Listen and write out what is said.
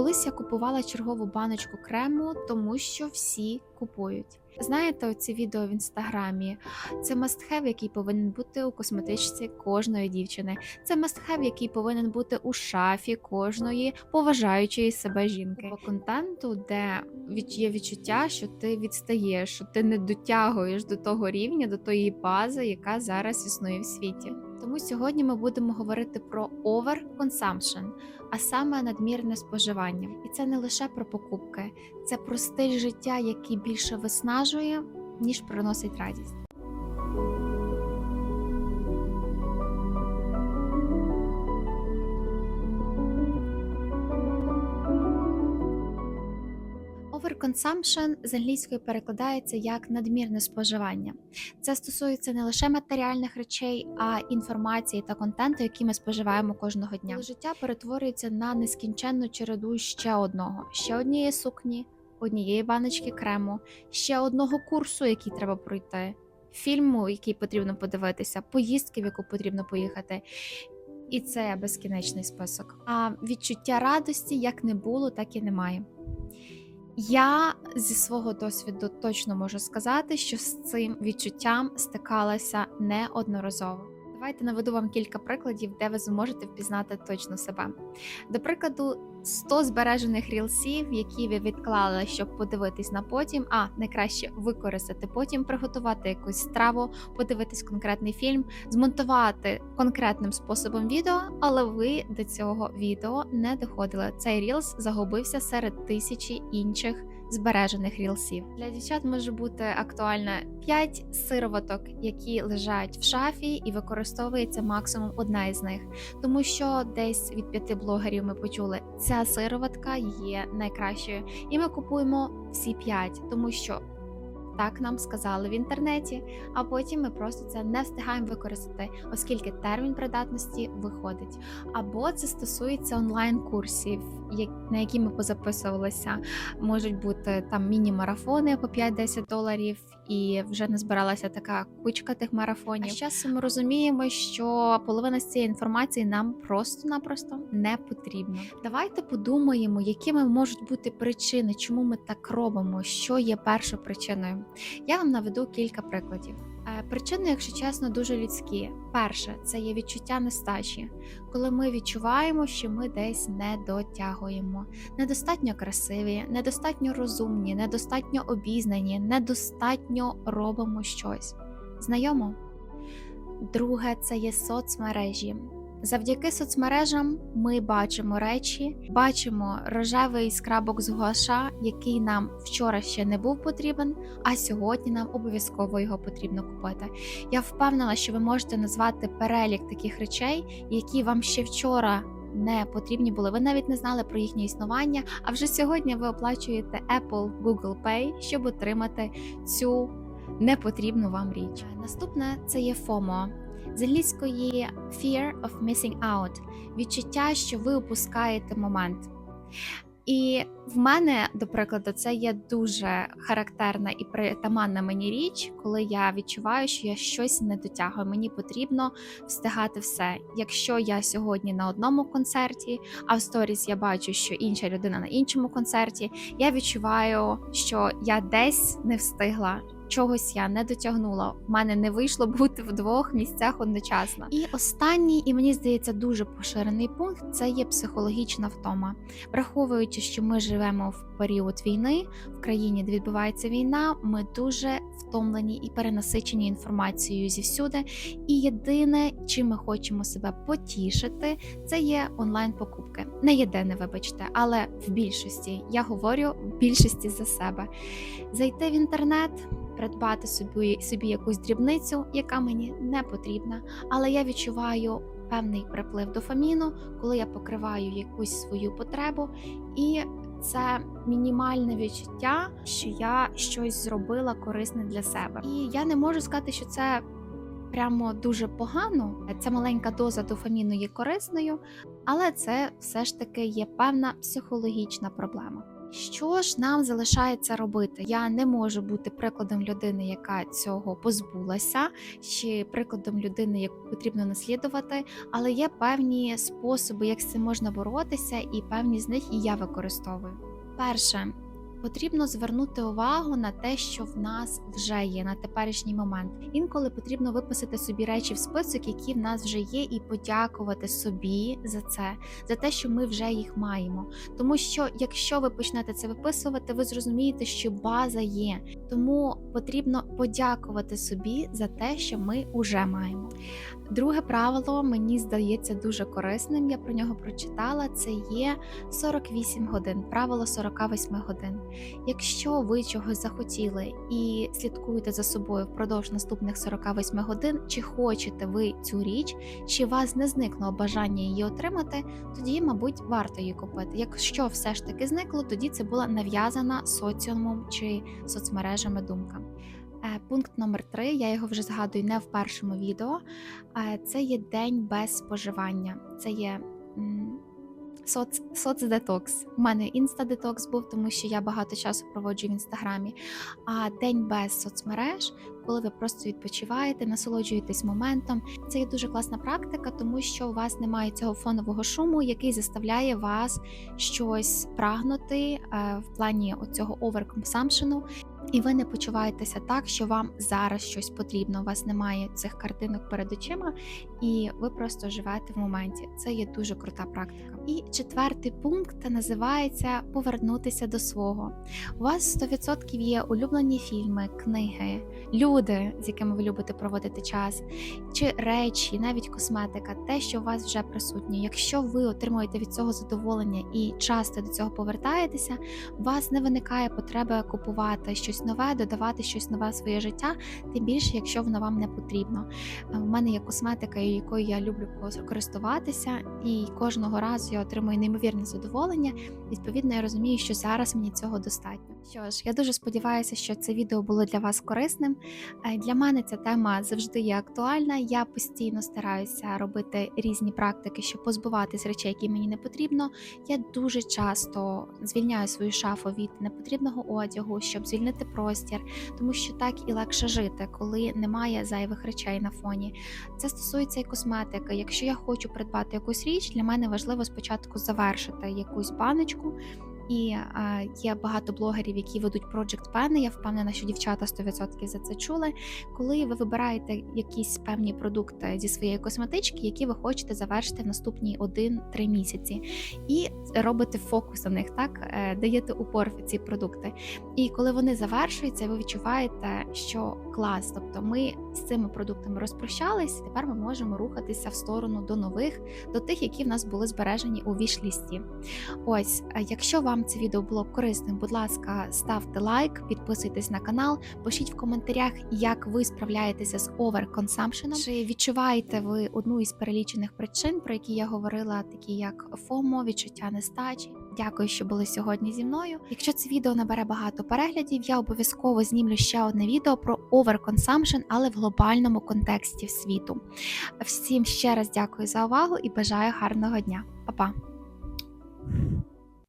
Колись я купувала чергову баночку крему, тому що всі купують. Знаєте, оці відео в інстаграмі. Це мастхев, який повинен бути у косметичці кожної дівчини. Це мастхев, який повинен бути у шафі кожної поважаючої себе жінки. По контенту, де є відчуття, що ти відстаєш, що ти не дотягуєш до того рівня, до тої бази, яка зараз існує в світі. Тому сьогодні ми будемо говорити про overconsumption, а саме надмірне споживання. І це не лише про покупки, це про стиль життя, який більше виснажує, ніж приносить радість. Overconsumption з англійської перекладається як надмірне споживання. Це стосується не лише матеріальних речей, а інформації та контенту, які ми споживаємо кожного дня. Життя перетворюється на нескінченну череду ще одного, ще однієї сукні, однієї баночки крему, ще одного курсу, який треба пройти, фільму, який потрібно подивитися, поїздки, в яку потрібно поїхати. І це безкінечний список. А відчуття радості як не було, так і немає. Я зі свого досвіду точно можу сказати, що з цим відчуттям стикалася неодноразово. Давайте наведу вам кілька прикладів, де ви зможете впізнати точно себе. До прикладу, 100 збережених рілсів, які ви відклали, щоб подивитись на потім, а найкраще використати потім, приготувати якусь страву, подивитись конкретний фільм, змонтувати конкретним способом відео, але ви до цього відео не доходили. Цей рілс загубився серед тисячі інших збережених рілсів. Для дівчат може бути актуальна 5 сироваток, які лежать в шафі, і використовується максимум одна із них. Тому що десь від п'яти блогерів ми почули, ця сироватка є найкращою, і ми купуємо всі п'ять, тому що. Так нам сказали в інтернеті, а потім ми просто це не встигаємо використати, оскільки термін придатності виходить. Або це стосується онлайн-курсів, на які ми позаписувалися. Можуть бути там міні-марафони по 5-10 доларів, і вже не збиралася така кучка тих марафонів. А з часом ми розуміємо, що половина з цієї інформації нам просто-напросто не потрібна. Давайте подумаємо, якими можуть бути причини, чому ми так робимо, що є першою причиною. Я вам наведу кілька прикладів. Причини, якщо чесно, дуже людські. Перше, це є відчуття нестачі, коли ми відчуваємо, що ми десь не дотягуємо, недостатньо красиві, недостатньо розумні, недостатньо обізнані, недостатньо робимо щось. Знайомо? Друге, це є соцмережі. Завдяки соцмережам ми бачимо речі, бачимо рожевий скрабок з гуаша, який нам вчора ще не був потрібен, а сьогодні нам обов'язково його потрібно купити. Я впевнена, що ви можете назвати перелік таких речей, які вам ще вчора не потрібні були. Ви навіть не знали про їхнє існування. А вже сьогодні ви оплачуєте Apple Google Pay, щоб отримати цю непотрібну вам річ. Наступне це є FOMO. З англійської Fear of Missing Out відчуття, що ви упускаєте момент. І в мене, до прикладу, це є дуже характерна і притаманна мені річ, коли я відчуваю, що я щось не дотягую. Мені потрібно встигати все. Якщо я сьогодні на одному концерті, а в сторіс я бачу, що інша людина на іншому концерті, я відчуваю, що я десь не встигла. Чогось я не дотягнула. В мене не вийшло бути в двох місцях одночасно. І останній, і мені здається, дуже поширений пункт це є психологічна втома. Враховуючи, що ми живемо в період війни в країні, де відбувається війна, ми дуже втомлені і перенасичені інформацією зівсюди. І єдине, чим ми хочемо себе потішити, це є онлайн-покупки. Не єдине, вибачте, але в більшості я говорю в більшості за себе. Зайти в інтернет. Придбати собі собі якусь дрібницю, яка мені не потрібна, але я відчуваю певний приплив дофаміну, коли я покриваю якусь свою потребу, і це мінімальне відчуття, що я щось зробила корисне для себе. І я не можу сказати, що це прямо дуже погано. Ця маленька доза дофаміну є корисною, але це все ж таки є певна психологічна проблема. Що ж нам залишається робити? Я не можу бути прикладом людини, яка цього позбулася, чи прикладом людини, яку потрібно наслідувати, але є певні способи, як з цим можна боротися, і певні з них і я використовую. Перше. Потрібно звернути увагу на те, що в нас вже є на теперішній момент. Інколи потрібно виписати собі речі в список, які в нас вже є, і подякувати собі за це, за те, що ми вже їх маємо. Тому що, якщо ви почнете це виписувати, ви зрозумієте, що база є. Тому потрібно подякувати собі за те, що ми вже маємо. Друге правило мені здається дуже корисним. Я про нього прочитала. Це є 48 годин, правило 48 годин. Якщо ви чогось захотіли і слідкуєте за собою впродовж наступних 48 годин, чи хочете ви цю річ, чи вас не зникло бажання її отримати, тоді, мабуть, варто її купити. Якщо все ж таки зникло, тоді це була нав'язана соціумом чи соцмережами думка. Е, Пункт номер три, я його вже згадую не в першому відео. е, Це є день без споживання. Це є соц, соцдетокс. У мене інстадетокс був, тому що я багато часу проводжу в інстаграмі. А день без соцмереж, коли ви просто відпочиваєте, насолоджуєтесь моментом. Це є дуже класна практика, тому що у вас немає цього фонового шуму, який заставляє вас щось прагнути е, в плані оцього оверконсампшену. І ви не почуваєтеся так, що вам зараз щось потрібно. У вас немає цих картинок перед очима, і ви просто живете в моменті. Це є дуже крута практика. І четвертий пункт називається повернутися до свого. У вас 100% є улюблені фільми, книги, люди, з якими ви любите проводити час, чи речі, навіть косметика, те, що у вас вже присутнє. Якщо ви отримуєте від цього задоволення і часто до цього повертаєтеся, у вас не виникає потреби купувати щось нове, додавати щось нове в своє життя, тим більше, якщо воно вам не потрібно. У мене є косметика, якою я люблю користуватися, і кожного разу я отримую неймовірне задоволення. Відповідно, я розумію, що зараз мені цього достатньо. Що ж, я дуже сподіваюся, що це відео було для вас корисним. Е, Для мене ця тема завжди є актуальна. Я постійно стараюся робити різні практики, щоб позбуватись речей, які мені не потрібно. Я дуже часто звільняю свою шафу від непотрібного одягу, щоб звільнити простір, тому що так і легше жити, коли немає зайвих речей на фоні. Це стосується і косметики. Якщо я хочу придбати якусь річ, для мене важливо спочатку завершити якусь баночку. І е, є багато блогерів, які ведуть Project Pen, Я впевнена, що дівчата 100% за це чули. Коли ви вибираєте якісь певні продукти зі своєї косметички, які ви хочете завершити в наступні 1-3 місяці, і робите фокус на них, так е, даєте упор в ці продукти. І коли вони завершуються, ви відчуваєте, що клас, тобто ми з цими продуктами розпрощались, і тепер ми можемо рухатися в сторону до нових, до тих, які в нас були збережені у віш-лісті. Ось, е, якщо вам це відео було корисним, будь ласка, ставте лайк, підписуйтесь на канал, пишіть в коментарях, як ви справляєтеся з оверконсампшеном. Чи відчуваєте ви одну із перелічених причин, про які я говорила, такі як ФОМО, відчуття нестачі. Дякую, що були сьогодні зі мною. Якщо це відео набере багато переглядів, я обов'язково знімлю ще одне відео про оверконсампшн, але в глобальному контексті світу. Всім ще раз дякую за увагу і бажаю гарного дня. Па-па!